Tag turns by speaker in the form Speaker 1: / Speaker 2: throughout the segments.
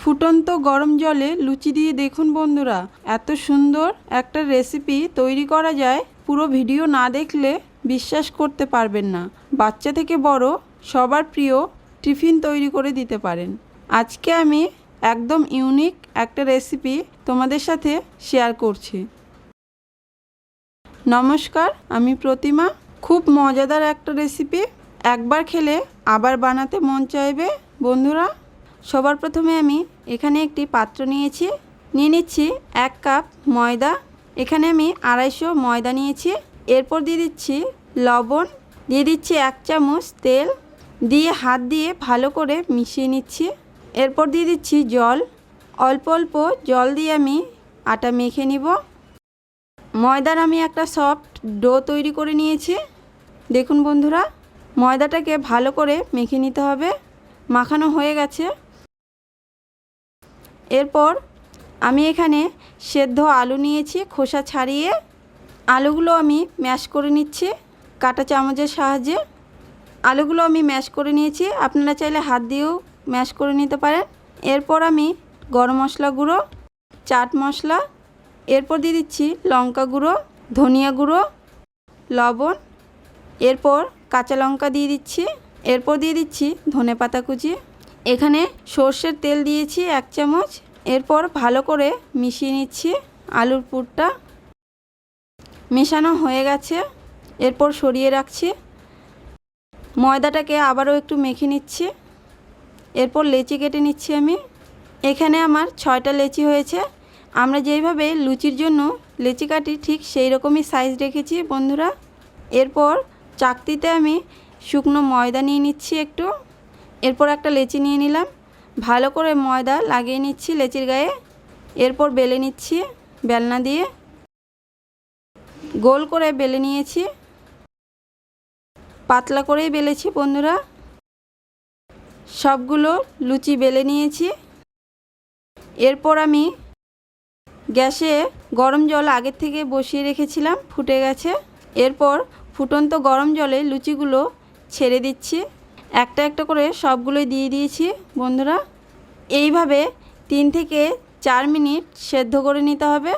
Speaker 1: ফুটন্ত গরম জলে লুচি দিয়ে দেখুন বন্ধুরা, এত সুন্দর একটা রেসিপি তৈরি করা যায়। পুরো ভিডিও না দেখলে বিশ্বাস করতে পারবেন না। বাচ্চা থেকে বড় সবার প্রিয় টিফিন তৈরি করে দিতে পারেন। আজকে আমি একদম ইউনিক একটা রেসিপি তোমাদের সাথে শেয়ার করছি। নমস্কার, আমি প্রতিমা। খুব মজাদার একটা রেসিপি একবার খেলে আবার বানাতে মন চাইবে বন্ধুরা? সবার প্রথমে আমি এখানে একটি পাত্র নিয়েছি। নিয়ে নিচ্ছি এক কাপ ময়দা। এখানে আমি আড়াইশো ময়দা নিয়েছি। এরপর দিয়ে দিচ্ছি লবণ। দিয়ে দিচ্ছি এক চামচ তেল। দিয়ে হাত দিয়ে ভালো করে মিশিয়ে নিচ্ছি। এরপর দিয়ে দিচ্ছি জল। অল্প অল্প জল দিয়ে আমি আটা মেখে নিব। ময়দার আমি একটা সফট ডো তৈরি করে নিয়েছি। দেখুন বন্ধুরা, ময়দাটাকে ভালো করে মেখে নিতে হবে। মাখানো হয়ে গেছে। এরপর আমি এখানে সেদ্ধ আলু নিয়েছি, খোসা ছাড়িয়ে আলুগুলো আমি ম্যাশ করে নিচ্ছি কাটা চামচের সাহায্যে। আলুগুলো আমি ম্যাশ করে নিয়েছি, আপনারা চাইলে হাত দিয়েও ম্যাশ করে নিতে পারেন। এরপর আমি গরম মশলা গুঁড়ো, চাট মশলা, এরপর দিয়ে দিচ্ছি লঙ্কা গুঁড়ো, ধনিয়া গুঁড়ো, লবণ, এরপর কাঁচা লঙ্কা দিয়ে দিচ্ছি, এরপর দিয়ে দিচ্ছি ধনে পাতা কুচি। এখানে সর্ষের তেল দিয়েছি এক চামচ। এরপর ভালো করে মিশিয়ে নিচ্ছি আলুর পুরটা। মেশানো হয়ে গেছে। এরপর সরিয়ে রাখছি। ময়দাটাকে আবারও একটু মেখে নিচ্ছি। এরপর লেচি কেটে নিচ্ছি আমি। এখানে আমার ছয়টা লেচি হয়েছে। আমরা যেইভাবে লুচির জন্য লেচি কাটি, ঠিক সেই রকমই সাইজ রেখেছি বন্ধুরা। এরপর চাকতিতে আমি শুকনো ময়দা নিয়ে নিচ্ছি একটু। এরপর একটা লেচি নিয়ে নিলাম। ভালো করে ময়দা লাগিয়ে নিচ্ছি লেচির গায়ে। এরপর বেলে নিচ্ছি বেলনা দিয়ে। গোল করে বেলে নিয়েছি। পাতলা করেই বেলেছি বন্ধুরা। সবগুলো লুচি বেলে নিয়েছি। এরপর আমি গ্যাসে গরম জল আগের থেকে বসিয়ে রেখেছিলাম, ফুটে গেছে। এরপর ফুটন্ত গরম জলে লুচিগুলো ছেড়ে দিচ্ছি। একটা একটা করে সবগুলোই দিয়ে দিয়েছি, বন্ধুরা। এইভাবে তিন থেকে চার মিনিট সেদ্ধ করে নিতে হবে।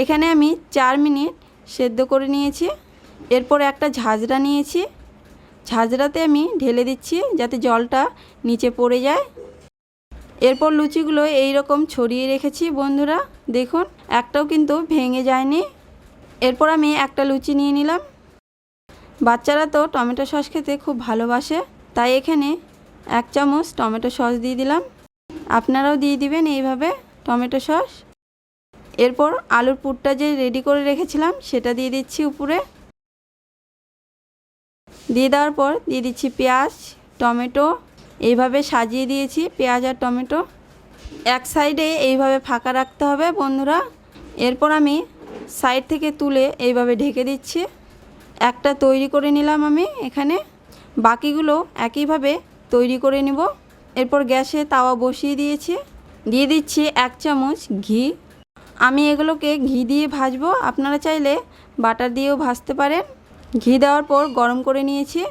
Speaker 1: এখানে আমি চার মিনিট সেদ্ধ করে নিয়েছি। এরপর একটা ঝাঁঝরা নিয়েছি। ঝাঁঝরাতে আমি ঢেলে দিচ্ছি যাতে জলটা নিচে পড়ে যায়। এরপর লুচিগুলো এই রকম ছড়িয়ে রেখেছি, বন্ধুরা। দেখুন, একটাও কিন্তু ভেঙে যায়নি। এরপর আমি একটা লুচি নিয়ে নিলাম। বাচ্চারা তো টমেটো সস খেতে খুব ভালোবাসে, তাই এখানে এক চামচ টমেটো সস দিয়ে দিলাম। আপনারাও দিয়ে দিবেন এইভাবে টমেটো সস। এরপর আলুর পুরটা যে রেডি করে রেখেছিলাম, সেটা দিয়ে দিচ্ছি উপরে। দিয়ে দেওয়ার পর দিয়ে দিচ্ছি পেঁয়াজ, টমেটো, এইভাবে সাজিয়ে দিয়েছি পেঁয়াজ আর টমেটো। এক সাইডে এইভাবে ফাঁকা রাখতে হবে বন্ধুরা। এরপর আমি সাইড থেকে তুলে এইভাবে ঢেকে দিচ্ছি। একটা তৈরি করে নিলাম আমি এখানে। বাকিগুলো একইভাবে তৈরি করে নিব। এরপর গ্যাসে তাওয়া বসিয়ে দিয়েছি। দিয়ে দিচ্ছি এক চামচ ঘি। আমি এগুলোকে ঘি দিয়ে ভাজবো। আপনারা চাইলে বাটার দিয়েও ভাজতে পারেন। ঘি দেওয়ার পর গরম করে নিয়েছি।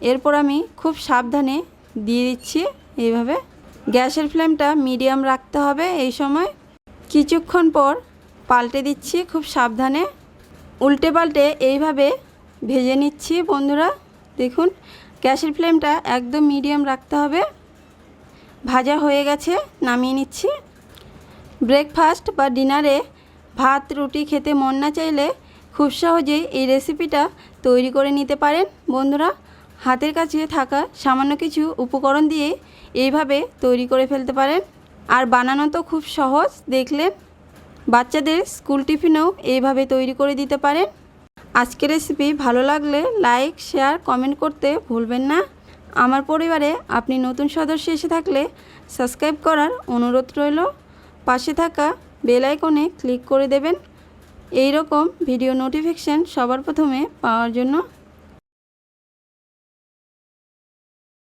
Speaker 1: এরপর আমি খুব সাবধানে দিয়ে দিচ্ছি এইভাবে। গ্যাসের ফ্লেমটা মিডিয়াম রাখতে হবে এই সময়। কিছুক্ষণ পর পাল্টে দিচ্ছি খুব সাবধানে। উল্টে পাল্টে এইভাবে ভেজে নিচ্ছি বন্ধুরা। দেখুন, গ্যাসের ফ্লেমটা একদম মিডিয়াম রাখতে হবে। ভাজা হয়ে গেছে, নামিয়ে নিচ্ছি। ব্রেকফাস্ট বা ডিনারে ভাত, রুটি খেতে মন না চাইলে খুব সহজেই এই রেসিপিটা তৈরি করে নিতে পারেন। বন্ধুরা, হাতের কাছে থাকা সামান্য কিছু উপকরণ দিয়ে এইভাবে তৈরি করে ফেলতে পারেন। আর বানানো তো খুব সহজ, দেখলেন? বাচ্চাদের স্কুল টিফিনেও এইভাবে তৈরি করে দিতে পারেন। আজকের রেসিপি ভালো লাগলে লাইক শেয়ার কমেন্ট করতে ভুলবেন না। আমার পরিবারে আপনি নতুন সদস্য এসে থাকলে সাবস্ক্রাইব করার অনুরোধ রইল। পাশে থাকা বেল আইকনে ক্লিক করে দেবেন। এই রকম ভিডিও নোটিফিকেশান সবার প্রথমে পাওয়ার জন্য